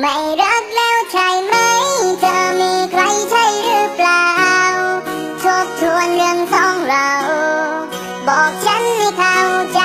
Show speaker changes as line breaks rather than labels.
ไม่รักแล้วใช่ไหม เธอมีใครใช่หรือเปล่า ทบทวนเรื่องของเรา บอกฉันให้เข้าใจ